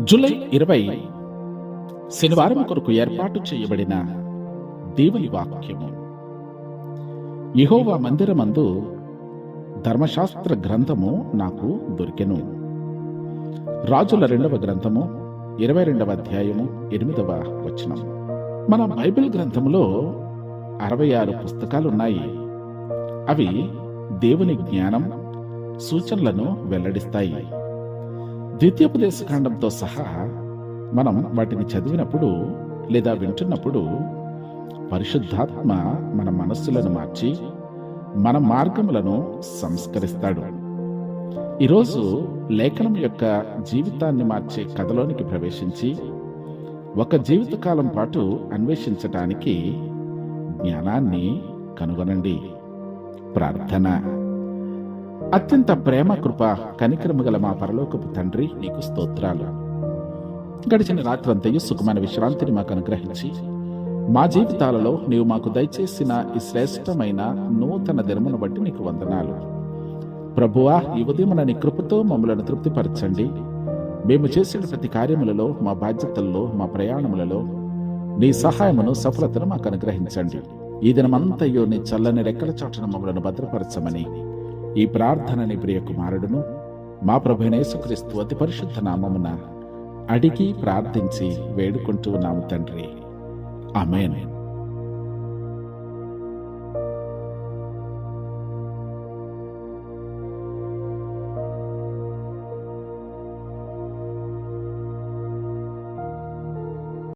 July ఇరవై శనివారం కొరకు ఏర్పాటు చేయబడిన దేవుని వాక్యము. యహోవా మందిరమందు ధర్మశాస్త్ర గ్రంథము నాకు దొరికెను. రాజుల రెండవ గ్రంథము ఇరవై రెండవ అధ్యాయము ఎనిమిదవ వచనం. మన బైబిల్ గ్రంథములో అరవై ఆరు పుస్తకాలున్నాయి. అవి దేవుని జ్ఞానం సూచనలను వెల్లడిస్తాయి. ద్వితీయోపదేశకాండంతో సహా మనం వాటిని చదివినప్పుడు లేదా వింటున్నప్పుడు పరిశుద్ధాత్మ మన మనస్సులను మార్చి మన మార్గములను సంస్కరిస్తాడు. ఈరోజు లేఖనం యొక్క జీవితాన్ని మార్చే కథలోనికి ప్రవేశించి ఒక జీవితకాలం పాటు అన్వేషించటానికి జ్ఞానాన్ని కనుగొనండి. ప్రార్థన. అత్యంత ప్రేమ కృప కనికరము గల మా పరలోకపు తండ్రి నీకు స్తోత్రాలు. గడిచిన రాత్రంతయు సుఖమైన విశ్రాంతిని మాకు అనుగ్రహించి మా జీవితాలలో నీవు మాకు దయచేసిన ఈ శ్రేష్టమైన నూతన దినమును బట్టి నీకు వందనాలు. ప్రభువా ఈ ఉదయం నీ కృపతో మమ్మలను తృప్తిపరచండి. మేము చేసిన ప్రతి కార్యములలో మా బాధ్యతల్లో మా ప్రయాణములలో నీ సహాయమును సఫలతను మాకు అనుగ్రహించండి. ఈ దినమంతయో నీ చల్లని రెక్కల చాటున మమ్మలను భద్రపరచమని ఈ ప్రార్థనని ప్రియ కుమారుడును మా ప్రభునేసుక్రీస్తు అతి పరిశుద్ధ నామమున అడిగి ప్రార్థించి వేడుకుంటూ ఉన్నాము తండ్రి. ఆమెన్.